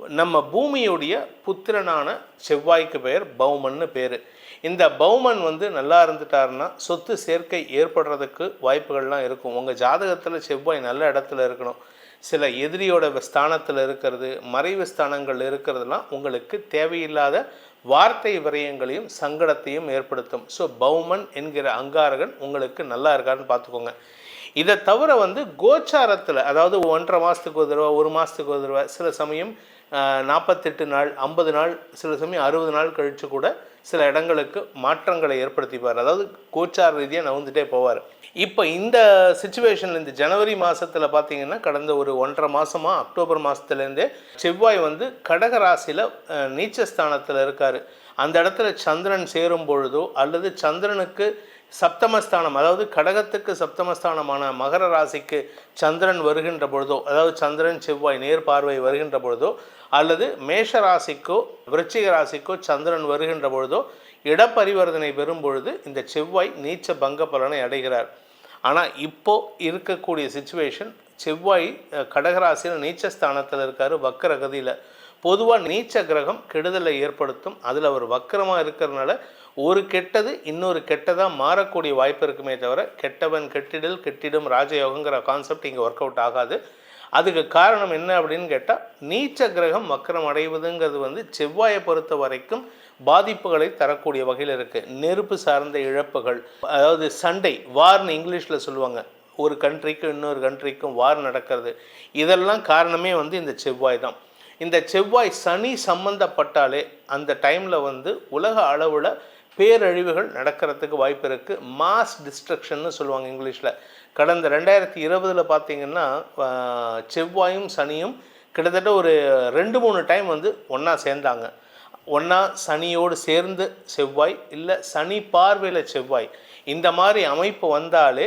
நம்ம பூமியுடைய புத்திரனான செவ்வாய்க்கு பெயர் பௌமன்னு பேர். இந்த பௌமன் வந்து நல்லா இருந்துட்டாருன்னா சொத்து சேர்க்கை ஏற்படுறதுக்கு வாய்ப்புகள்லாம் இருக்கும். உங்கள் ஜாதகத்தில் செவ்வாய் நல்ல இடத்துல இருக்கணும். சில எதிரியோட ஸ்தானத்தில் இருக்கிறது மறைவு ஸ்தானங்கள் இருக்கிறதுலாம் உங்களுக்கு தேவையில்லாத வார்த்தை விரயங்களையும் சங்கடத்தையும் ஏற்படுத்தும். ஸோ பௌமன் என்கிற அங்காரகன் உங்களுக்கு நல்லா இருக்காருன்னு பார்த்துக்கோங்க இதை தவிர வந்து கோச்சாரத்தில் அதாவது ஒன்றரை மாதத்துக்கு ஒரு தடவை ஒரு மாதத்துக்கு ஒரு தடவை சில சமயம் நாற்பத்தெட்டு நாள் ஐம்பது நாள் சில சமயம் அறுபது நாள் கழித்து கூட சில இடங்களுக்கு மாற்றங்களை ஏற்படுத்திப்பார். அதாவது கோச்சார் ரீதியாக நவுந்துட்டே போவார். இப்போ இந்த சுச்சுவேஷனில் இந்த ஜனவரி மாதத்தில் பார்த்தீங்கன்னா கடந்த ஒரு ஒன்றரை மாதமாக அக்டோபர் மாதத்துலேருந்தே செவ்வாய் வந்து கடக ராசியில் நீச்சஸ்தானத்தில் இருக்கார். அந்த இடத்துல சந்திரன் சேரும் பொழுதோ அல்லது சந்திரனுக்கு சப்தமஸ்தானம் அதாவது கடகத்துக்கு சப்தமஸ்தானமான மகர ராசிக்கு சந்திரன் வருகின்ற பொழுதோ அதாவது சந்திரன் செவ்வாய் நேர் பார்வை வருகின்ற பொழுதோ அல்லது மேஷ ராசிக்கோ விருச்சிக ராசிக்கோ சந்திரன் வருகின்ற பொழுதோ இடப்பரிவர்த்தனை பெறும் பொழுது இந்த செவ்வாய் நீச்ச பங்க பலனை அடைகிறார். ஆனால் இப்போ இருக்கக்கூடிய சுச்சுவேஷன் செவ்வாய் கடகராசியில் நீச்சஸ்தானத்தில் இருக்கார் வக்கரகதியில். பொதுவாக நீச்ச கிரகம் கெடுதலை ஏற்படுத்தும். அதில் அவர் வக்கரமாக இருக்கிறதுனால ஒரு கெட்டது இன்னொரு கெட்டதாக மாறக்கூடிய வாய்ப்பு இருக்குமே தவிர கெட்டவன் கெட்டிடல் கெட்டிடும் ராஜயோகங்கிற கான்செப்ட் இங்கே ஒர்க் அவுட் ஆகாது. அதுக்கு காரணம் என்ன அப்படின்னு கேட்டால் நீச்ச கிரகம் வக்கரம் அடைவதுங்கிறது வந்து செவ்வாயை பொறுத்த வரைக்கும் பாதிப்புகளை தரக்கூடிய வகையில் இருக்குது நெருப்பு சார்ந்த இழப்புகள் அதாவது சண்டை வார்னு இங்கிலீஷில் சொல்லுவாங்க. ஒரு கண்ட்ரிக்கும் இன்னொரு கண்ட்ரிக்கும் வார் நடக்கிறது. இதெல்லாம் காரணமே வந்து இந்த செவ்வாய் தான். இந்த செவ்வாய் சனி சம்பந்தப்பட்டாலே அந்த டைமில் வந்து உலக அளவில் பேரழிவுகள் நடக்கிறதுக்கு வாய்ப்பு இருக்குது மாஸ் டிஸ்ட்ரக்ஷன்னு சொல்லுவாங்க இங்கிலீஷில் கடந்த ரெண்டாயிரத்தி இருபதில் பார்த்தீங்கன்னா செவ்வாயும் சனியும் கிட்டத்தட்ட ஒரு ரெண்டு மூணு டைம் வந்து ஒன்றா சேர்ந்தாங்க. ஒன்றா சனியோடு சேர்ந்து செவ்வாய் இல்லை சனி பார்வையில் செவ்வாய். இந்த மாதிரி அமைப்பு வந்தாலே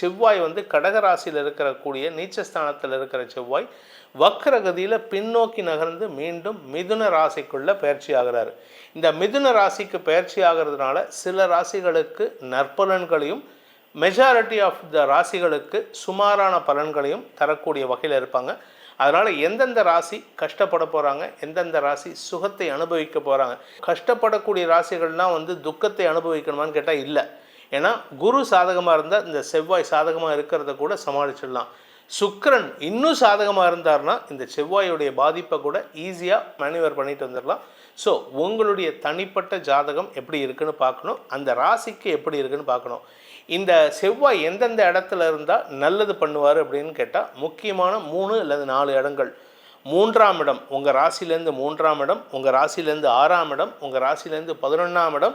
செவ்வாய் வந்து கடகராசியில் இருக்கக்கூடிய நீச்சஸ்தானத்தில் இருக்கிற செவ்வாய் வக்கரகதியில் பின்னோக்கி நகர்ந்து மீண்டும் மிதுன ராசிக்குள்ளே பயிற்சி ஆகிறார். இந்த மிதுன ராசிக்கு பயிற்சி ஆகிறதுனால சில ராசிகளுக்கு நற்பலன்களையும் மெஜாரிட்டி ஆஃப் த ராசிகளுக்கு சுமாரான பலன்களையும் தரக்கூடிய வகையில் இருப்பாங்க. அதனால் எந்தெந்த ராசி கஷ்டப்பட போகிறாங்க எந்தெந்த ராசி சுகத்தை அனுபவிக்க போகிறாங்க கஷ்டப்படக்கூடிய ராசிகள்னால் வந்து துக்கத்தை அனுபவிக்கணுமான்னு கேட்டால் இல்லை. ஏன்னா குரு சாதகமாக இருந்தால் இந்த செவ்வாய் சாதகமாக இருக்கிறத கூட சமாளிச்சிடலாம். சுக்கரன் இன்னும் சாதகமாக இருந்தார்னா இந்த செவ்வாயுடைய பாதிப்பை கூட ஈஸியாக மேனுவர் பண்ணிட்டு வந்துடலாம். ஸோ உங்களுடைய தனிப்பட்ட ஜாதகம் எப்படி இருக்குன்னு பார்க்கணும். அந்த ராசிக்கு எப்படி இருக்குன்னு பார்க்கணும். இந்த செவ்வாய் எந்தெந்த இடத்துல இருந்தால் நல்லது பண்ணுவார் அப்படின்னு கேட்டால் முக்கியமான மூணு அல்லது நாலு இடங்கள். மூன்றாம் இடம் உங்கள் ராசிலேருந்து மூன்றாம் இடம் உங்கள் ராசிலேருந்து ஆறாம் இடம் உங்கள் ராசிலேருந்து பதினொன்றாம் இடம்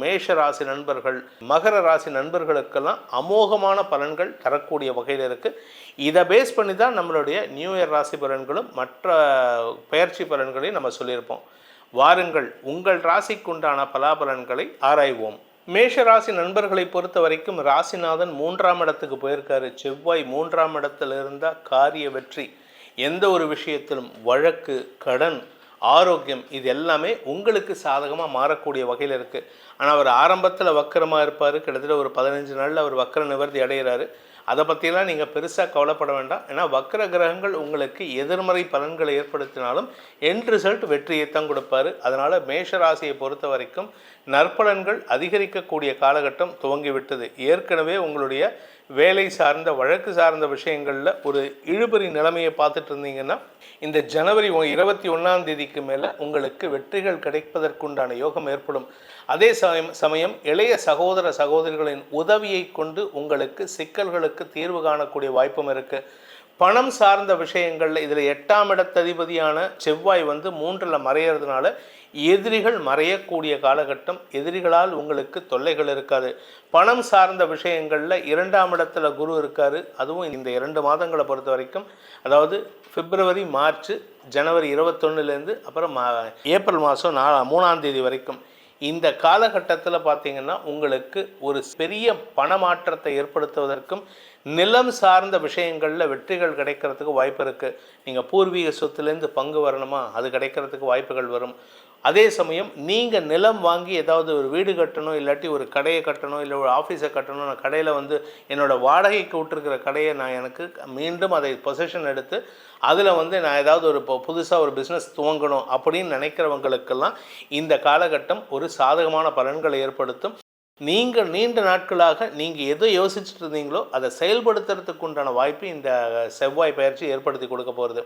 மேஷ ராசி நண்பர்கள் மகர ராசி நண்பர்களுக்கெல்லாம் அமோகமான பலன்கள் தரக்கூடிய வகையில் இருக்குது இதை பேஸ் பண்ணி தான் நம்மளுடைய நியூ இயர் ராசி பலன்களும் மற்ற பயிற்சி பலன்களையும் நம்ம சொல்லியிருப்போம். வாருங்கள் உங்கள் ராசிக்குண்டான பலாபலன்களை ஆராய்வோம். மேஷ ராசி நண்பர்களை பொறுத்த வரைக்கும் ராசிநாதன் மூன்றாம் இடத்துக்கு போயிருக்காரு. செவ்வாய் மூன்றாம் இடத்துல இருந்தால் காரிய வெற்றி. எந்த ஒரு விஷயத்திலும் வழக்கு கடன் ஆரோக்கியம் இது எல்லாமே உங்களுக்கு சாதகமாக மாறக்கூடிய வகையில் இருக்குது ஆனால் அவர் ஆரம்பத்தில் வக்கரமாக இருப்பார். கிட்டத்தட்ட ஒரு பதினஞ்சு நாளில் அவர் வக்கர நிவர்த்தி அடைகிறாரு அதை பற்றிலாம் நீங்கள் பெருசாக கவலைப்பட வேண்டாம். ஏன்னா வக்கர கிரகங்கள் உங்களுக்கு எதிர்மறை பலன்களை ஏற்படுத்தினாலும் என் ரிசல்ட் வெற்றியை தான் கொடுப்பாரு. அதனால் மேஷராசியை பொறுத்த வரைக்கும் நற்பலன்கள் அதிகரிக்கக்கூடிய காலகட்டம் துவங்கிவிட்டது. ஏற்கனவே உங்களுடைய வேலை சார்ந்த வழக்கு சார்ந்த விஷயங்களில் ஒரு இழுபறி நிலைமையை பார்த்துட்டு இருந்தீங்கன்னா இந்த ஜனவரி இருபத்தி ஒன்றாம் தேதிக்கு மேலே உங்களுக்கு வெற்றிகள் கிடைப்பதற்குண்டான யோகம் ஏற்படும். அதே சமயம் சமயம் இளைய சகோதர சகோதரிகளின் உதவியை கொண்டு உங்களுக்கு சிக்கல்களுக்கு தீர்வு காணக்கூடிய வாய்ப்பும் இருக்குது பணம் சார்ந்த விஷயங்களில் இதில் எட்டாம் இடத்ததிபதியான செவ்வாய் வந்து மூன்றில் மறையிறதுனால எதிரிகள் மறையக்கூடிய காலகட்டம் எதிரிகளால் உங்களுக்கு தொல்லைகள் இருக்காது. பணம் சார்ந்த விஷயங்களில் இரண்டாம் இடத்துல குரு இருக்காரு. அதுவும் இந்த இரண்டு மாதங்களை பொறுத்த வரைக்கும் அதாவது பிப்ரவரி மார்ச் ஜனவரி இருபத்தொன்னுலேருந்து அப்புறம் மா- ஏப்ரல் மாதம் நா மூணாம் தேதி வரைக்கும். இந்த காலகட்டத்தில் பார்த்தீங்கன்னா உங்களுக்கு ஒரு பெரிய பணமாற்றத்தை ஏற்படுத்துவதற்கும் நிலம் சார்ந்த விஷயங்களில் வெற்றிகள் கிடைக்கிறதுக்கு வாய்ப்பு இருக்குது நீங்கள் பூர்வீக சொத்துலேருந்து பங்கு வரணுமா? அது கிடைக்கிறதுக்கு வாய்ப்புகள் வரும். அதே சமயம் நீங்கள் நிலம் வாங்கி ஏதாவது ஒரு வீடு கட்டணும் இல்லாட்டி ஒரு கடையை கட்டணும் இல்லை ஒரு ஆஃபீஸை கட்டணும் நான் கடையில் வந்து என்னோடய வாடகைக்கு விட்டுருக்கிற கடையை நான் எனக்கு மீண்டும் அதை பொசிஷன் எடுத்து அதில் வந்து நான் ஏதாவது ஒரு இப்போ புதுசாக ஒரு பிஸ்னஸ் துவங்கணும் அப்படின்னு நினைக்கிறவங்களுக்கெல்லாம் இந்த காலகட்டம் ஒரு சாதகமான பலன்களை ஏற்படுத்தும். நீங்கள் நீண்ட நாட்களாக நீங்கள் எதை யோசிச்சுட்டு இருந்தீங்களோ அதை செயல்படுத்துறதுக்கு உண்டான வாய்ப்பு இந்த செவ்வாய் பயிற்சி ஏற்படுத்தி கொடுக்க போகிறது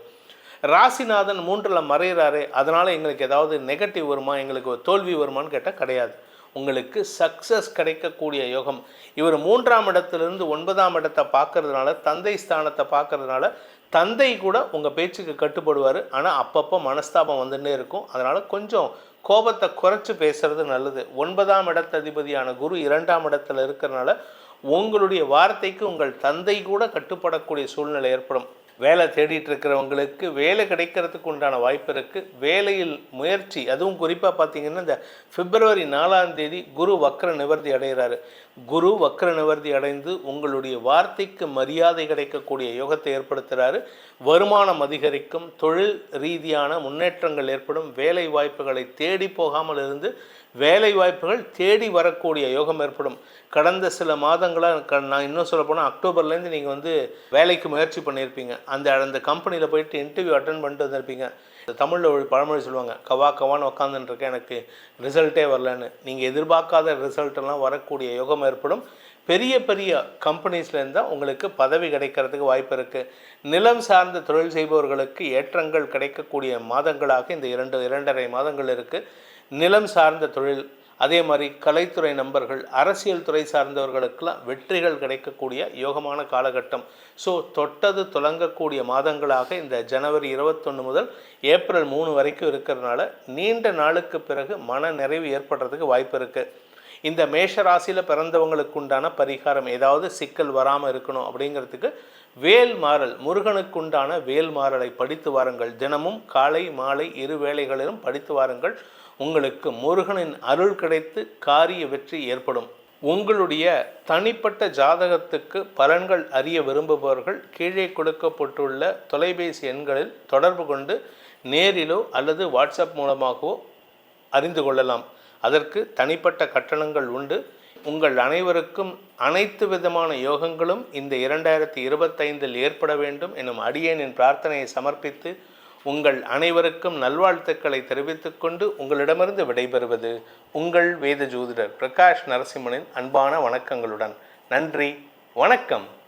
ராசிநாதன் மூன்றில் மறைகிறாரு அதனால் எங்களுக்கு ஏதாவது நெகட்டிவ் வருமா எங்களுக்கு தோல்வி வருமான்னு கேட்டால் கிடையாது. உங்களுக்கு சக்ஸஸ் கிடைக்கக்கூடிய யோகம். இவர் மூன்றாம் இடத்துலேருந்து ஒன்பதாம் இடத்தை பார்க்கறதுனால தந்தை ஸ்தானத்தை பார்க்கறதுனால தந்தை கூட உங்கள் பேச்சுக்கு கட்டுப்படுவார். ஆனால் அப்பப்போ மனஸ்தாபம் வந்துட்டே இருக்கும். அதனால் கொஞ்சம் கோபத்தை குறைச்சி பேசுறது நல்லது. ஒன்பதாம் இடத்ததிபதியான குரு இரண்டாம் இடத்துல இருக்கிறனால உங்களுடைய வார்த்தைக்கு உங்கள் தந்தை கூட கட்டுப்படக்கூடிய சூழ்நிலை ஏற்படும். வேலை தேடிட்டு இருக்கிறவங்களுக்கு வேலை கிடைக்கிறதுக்கு உண்டான வாய்ப்பு இருக்குது வேலையில் முயற்சி அதுவும் குறிப்பாக பார்த்தீங்கன்னா இந்த பிப்ரவரி நாலாம் தேதி குரு வக்ர நிவர்த்தி அடைகிறாரு குரு வக்ர நிவர்த்தி அடைந்து உங்களுடைய வார்த்தைக்கு மரியாதை கிடைக்கக்கூடிய யோகத்தை ஏற்படுத்துகிறாரு வருமானம் அதிகரிக்கும் தொழில் ரீதியான முன்னேற்றங்கள் ஏற்படும் வேலை வாய்ப்புகளை தேடி போகாமல் இருந்து வேலை வாய்ப்புகள் தேடி வரக்கூடிய யோகம் ஏற்படும். கடந்த சில மாதங்களாக நான் இன்னும் சொல்ல போனால் அக்டோபர்லேருந்து நீங்கள் வந்து வேலைக்கு முயற்சி பண்ணியிருப்பீங்க. அந்த அந்த கம்பெனியில் போயிட்டு இன்டர்வியூ அட்டன் பண்ணிட்டு வந்திருப்பீங்க. தமிழில் ஒரு பழமொழி சொல்லுவாங்க கவா கவான்னு உக்காந்துருக்கேன் எனக்கு ரிசல்ட்டே வரலன்னு. நீங்கள் எதிர்பார்க்காத ரிசல்ட்டெல்லாம் வரக்கூடிய யோகம் ஏற்படும். பெரிய பெரிய கம்பெனிஸ்லேருந்து தான் உங்களுக்கு பதவி கிடைக்கிறதுக்கு வாய்ப்பு இருக்குது நிலம் சார்ந்த தொழில் செய்பவர்களுக்கு ஏற்றங்கள் கிடைக்கக்கூடிய மாதங்களாக இந்த இரண்டு இரண்டரை மாதங்கள் இருக்குது நிலம் சார்ந்த தொழில் அதே மாதிரி கலைத்துறை நண்பர்கள் அரசியல் துறை சார்ந்தவர்களுக்கெல்லாம் வெற்றிகள் கிடைக்கக்கூடிய யோகமான காலகட்டம். ஸோ தொட்டது துலங்கக்கூடிய மாதங்களாக இந்த ஜனவரி இருபத்தொன்று முதல் ஏப்ரல் மூணு வரைக்கும் இருக்கிறதுனால நீண்ட நாளுக்கு பிறகு மன நிறைவு ஏற்படுறதுக்கு வாய்ப்பு இருக்குது இந்த மேஷராசியில் பிறந்தவங்களுக்கு உண்டான பரிகாரம் ஏதாவது சிக்கல் வராமல் இருக்கணும் அப்படிங்கிறதுக்கு வேல் மாறல் முருகனுக்குண்டான வேல் மாறலை படித்து வாருங்கள். தினமும் காலை மாலை இரு வேளைகளிலும் படித்து வாருங்கள். உங்களுக்கு முருகனின் அருள் கிடைத்து காரிய வெற்றி ஏற்படும். உங்களுடைய தனிப்பட்ட ஜாதகத்துக்கு பலன்கள் அறிய விரும்புபவர்கள் கீழே கொடுக்கப்பட்டுள்ள தொலைபேசி எண்களில் தொடர்பு கொண்டு நேரிலோ அல்லது வாட்ஸ்அப் மூலமாகவோ அறிந்து கொள்ளலாம். அதற்கு தனிப்பட்ட கட்டணங்கள் உண்டு. உங்கள் அனைவருக்கும் அனைத்து விதமான யோகங்களும் இந்த இரண்டாயிரத்தி இருபத்தைந்தில் ஏற்பட வேண்டும் எனும் அடியேனின் பிரார்த்தனையை சமர்ப்பித்து உங்கள் அனைவருக்கும் நல்வாழ்த்துக்களை தெரிவித்துக்கொண்டு உங்களிடமிருந்து விடைபெறுவது உங்கள் வேத ஜோதிடர் பிரகாஷ் நரசிம்மனின் அன்பான வணக்கங்களுடன். நன்றி. வணக்கம்.